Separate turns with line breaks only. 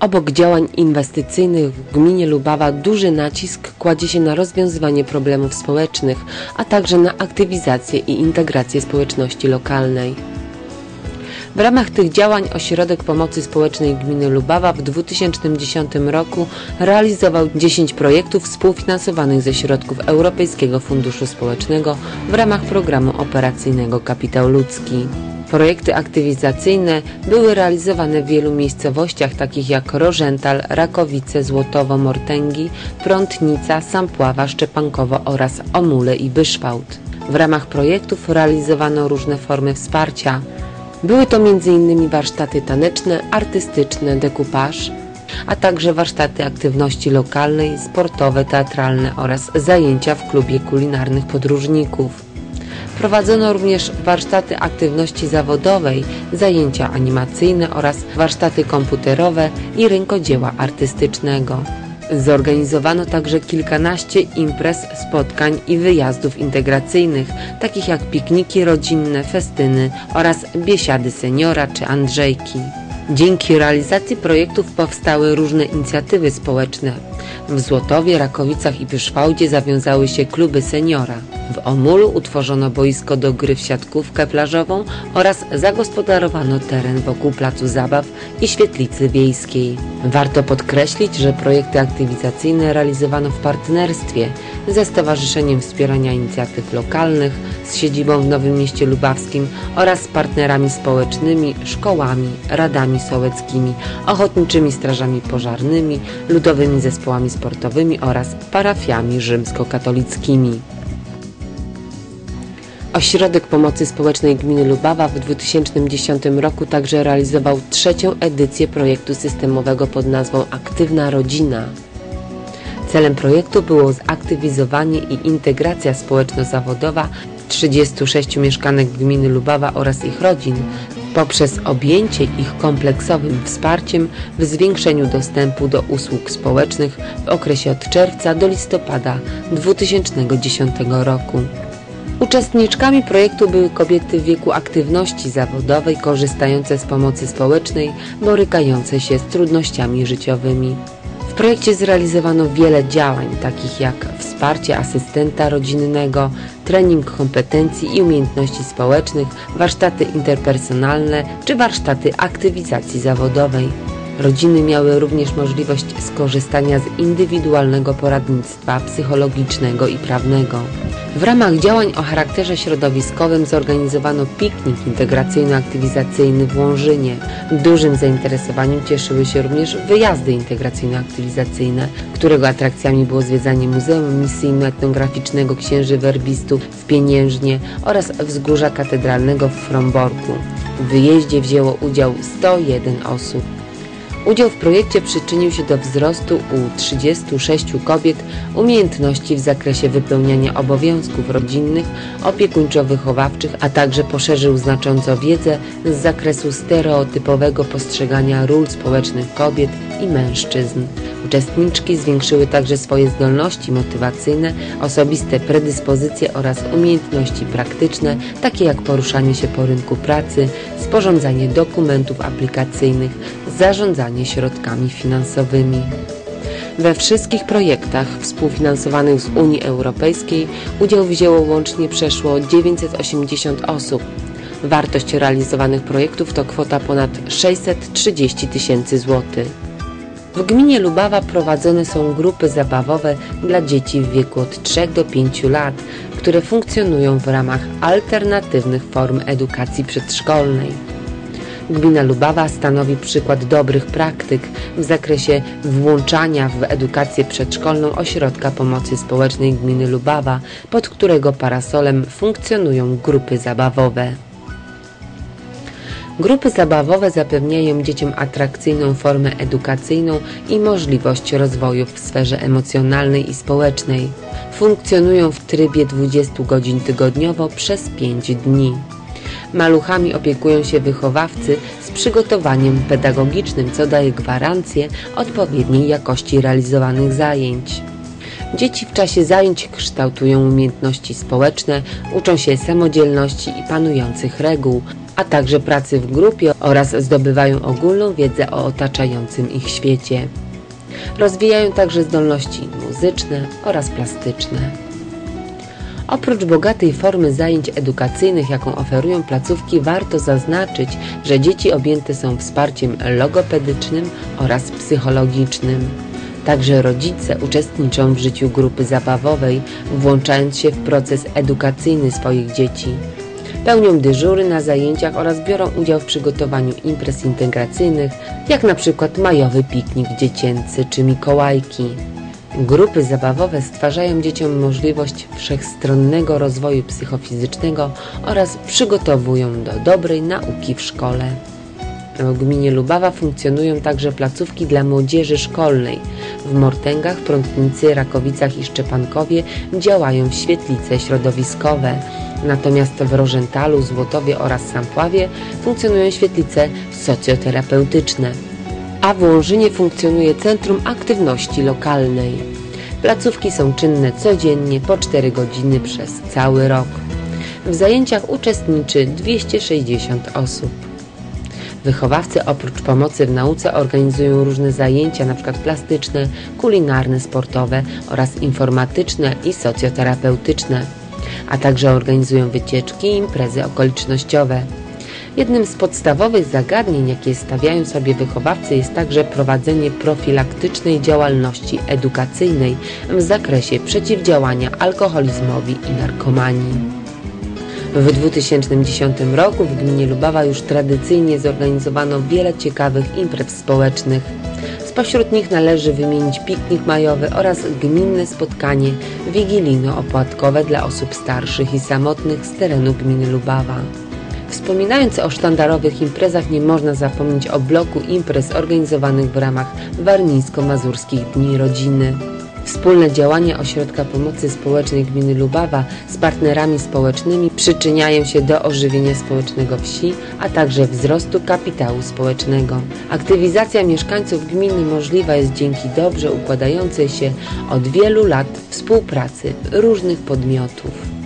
Obok działań inwestycyjnych w gminie Lubawa duży nacisk kładzie się na rozwiązywanie problemów społecznych, a także na aktywizację i integrację społeczności lokalnej. W ramach tych działań Ośrodek Pomocy Społecznej Gminy Lubawa w 2010 roku realizował 10 projektów współfinansowanych ze środków Europejskiego Funduszu Społecznego w ramach programu operacyjnego Kapitał Ludzki. Projekty aktywizacyjne były realizowane w wielu miejscowościach takich jak Rożental, Rakowice, Złotowo, Mortęgi, Prątnica, Sampława, Szczepankowo oraz Omule i Byszwałt. W ramach projektów realizowano różne formy wsparcia. Były to m.in. warsztaty taneczne, artystyczne, dekupaż, a także warsztaty aktywności lokalnej, sportowe, teatralne oraz zajęcia w klubie kulinarnych podróżników. Prowadzono również warsztaty aktywności zawodowej, zajęcia animacyjne oraz warsztaty komputerowe i rękodzieła artystycznego. Zorganizowano także kilkanaście imprez, spotkań i wyjazdów integracyjnych, takich jak pikniki rodzinne, festyny oraz biesiady seniora czy Andrzejki. Dzięki realizacji projektów powstały różne inicjatywy społeczne. W Złotowie, Rakowicach i Pyszwałdzie zawiązały się kluby seniora. W Omulu utworzono boisko do gry w siatkówkę plażową oraz zagospodarowano teren wokół placu zabaw i świetlicy wiejskiej. Warto podkreślić, że projekty aktywizacyjne realizowano w partnerstwie ze Stowarzyszeniem Wspierania Inicjatyw Lokalnych z siedzibą w Nowym Mieście Lubawskim oraz z partnerami społecznymi, szkołami, radami sołeckimi, ochotniczymi strażami pożarnymi, ludowymi zespołami sportowymi oraz parafiami rzymskokatolickimi. Ośrodek Pomocy Społecznej Gminy Lubawa w 2010 roku także realizował trzecią edycję projektu systemowego pod nazwą Aktywna Rodzina. Celem projektu było zaktywizowanie i integracja społeczno-zawodowa 36 mieszkanek gminy Lubawa oraz ich rodzin poprzez objęcie ich kompleksowym wsparciem w zwiększeniu dostępu do usług społecznych w okresie od czerwca do listopada 2010 roku. Uczestniczkami projektu były kobiety w wieku aktywności zawodowej, korzystające z pomocy społecznej, borykające się z trudnościami życiowymi. Projekcie zrealizowano wiele działań, takich jak wsparcie asystenta rodzinnego, trening kompetencji i umiejętności społecznych, warsztaty interpersonalne czy warsztaty aktywizacji zawodowej. Rodziny miały również możliwość skorzystania z indywidualnego poradnictwa psychologicznego i prawnego. W ramach działań o charakterze środowiskowym zorganizowano piknik integracyjno-aktywizacyjny w Łążynie. Dużym zainteresowaniem cieszyły się również wyjazdy integracyjno-aktywizacyjne, którego atrakcjami było zwiedzanie Muzeum Misyjno-Etnograficznego Księży Werbistów w Pieniężnie oraz Wzgórza Katedralnego w Fromborku. W wyjeździe wzięło udział 101 osób. Udział w projekcie przyczynił się do wzrostu u 36 kobiet umiejętności w zakresie wypełniania obowiązków rodzinnych, opiekuńczo-wychowawczych, a także poszerzył znacząco wiedzę z zakresu stereotypowego postrzegania ról społecznych kobiet i mężczyzn. Uczestniczki zwiększyły także swoje zdolności motywacyjne, osobiste predyspozycje oraz umiejętności praktyczne, takie jak poruszanie się po rynku pracy, sporządzanie dokumentów aplikacyjnych, zarządzanie środkami finansowymi. We wszystkich projektach współfinansowanych z Unii Europejskiej udział wzięło łącznie przeszło 980 osób. Wartość realizowanych projektów to kwota ponad 630 tysięcy złotych. W gminie Lubawa prowadzone są grupy zabawowe dla dzieci w wieku od 3 do 5 lat, które funkcjonują w ramach alternatywnych form edukacji przedszkolnej. Gmina Lubawa stanowi przykład dobrych praktyk w zakresie włączania w edukację przedszkolną ośrodka pomocy społecznej gminy Lubawa, pod którego parasolem funkcjonują grupy zabawowe. Grupy zabawowe zapewniają dzieciom atrakcyjną formę edukacyjną i możliwość rozwoju w sferze emocjonalnej i społecznej. Funkcjonują w trybie 20 godzin tygodniowo przez 5 dni. Maluchami opiekują się wychowawcy z przygotowaniem pedagogicznym, co daje gwarancję odpowiedniej jakości realizowanych zajęć. Dzieci w czasie zajęć kształtują umiejętności społeczne, uczą się samodzielności i panujących reguł, a także pracy w grupie oraz zdobywają ogólną wiedzę o otaczającym ich świecie. Rozwijają także zdolności muzyczne oraz plastyczne. Oprócz bogatej formy zajęć edukacyjnych, jaką oferują placówki, warto zaznaczyć, że dzieci objęte są wsparciem logopedycznym oraz psychologicznym. Także rodzice uczestniczą w życiu grupy zabawowej, włączając się w proces edukacyjny swoich dzieci. Pełnią dyżury na zajęciach oraz biorą udział w przygotowaniu imprez integracyjnych, jak na przykład majowy piknik dziecięcy czy Mikołajki. Grupy zabawowe stwarzają dzieciom możliwość wszechstronnego rozwoju psychofizycznego oraz przygotowują do dobrej nauki w szkole. W gminie Lubawa funkcjonują także placówki dla młodzieży szkolnej. W Mortęgach, Prątnicy, Rakowicach i Szczepankowie działają świetlice środowiskowe. Natomiast w Rożentalu, Złotowie oraz Sampławie funkcjonują świetlice socjoterapeutyczne a w Łążynie funkcjonuje Centrum Aktywności Lokalnej. Placówki są czynne codziennie po 4 godziny przez cały rok. W zajęciach uczestniczy 260 osób. Wychowawcy oprócz pomocy w nauce organizują różne zajęcia, np. plastyczne, kulinarne, sportowe oraz informatyczne i socjoterapeutyczne, a także organizują wycieczki i imprezy okolicznościowe. Jednym z podstawowych zagadnień, jakie stawiają sobie wychowawcy, jest także prowadzenie profilaktycznej działalności edukacyjnej w zakresie przeciwdziałania alkoholizmowi i narkomanii. W 2010 roku w gminie Lubawa już tradycyjnie zorganizowano wiele ciekawych imprez społecznych. Spośród nich należy wymienić piknik majowy oraz gminne spotkanie wigilijno-opłatkowe dla osób starszych i samotnych z terenu gminy Lubawa. Wspominając o sztandarowych imprezach nie można zapomnieć o bloku imprez organizowanych w ramach Warmińsko-Mazurskich Dni Rodziny. Wspólne działania Ośrodka Pomocy Społecznej Gminy Lubawa z partnerami społecznymi przyczyniają się do ożywienia społecznego wsi, a także wzrostu kapitału społecznego. Aktywizacja mieszkańców gminy możliwa jest dzięki dobrze układającej się od wielu lat współpracy różnych podmiotów.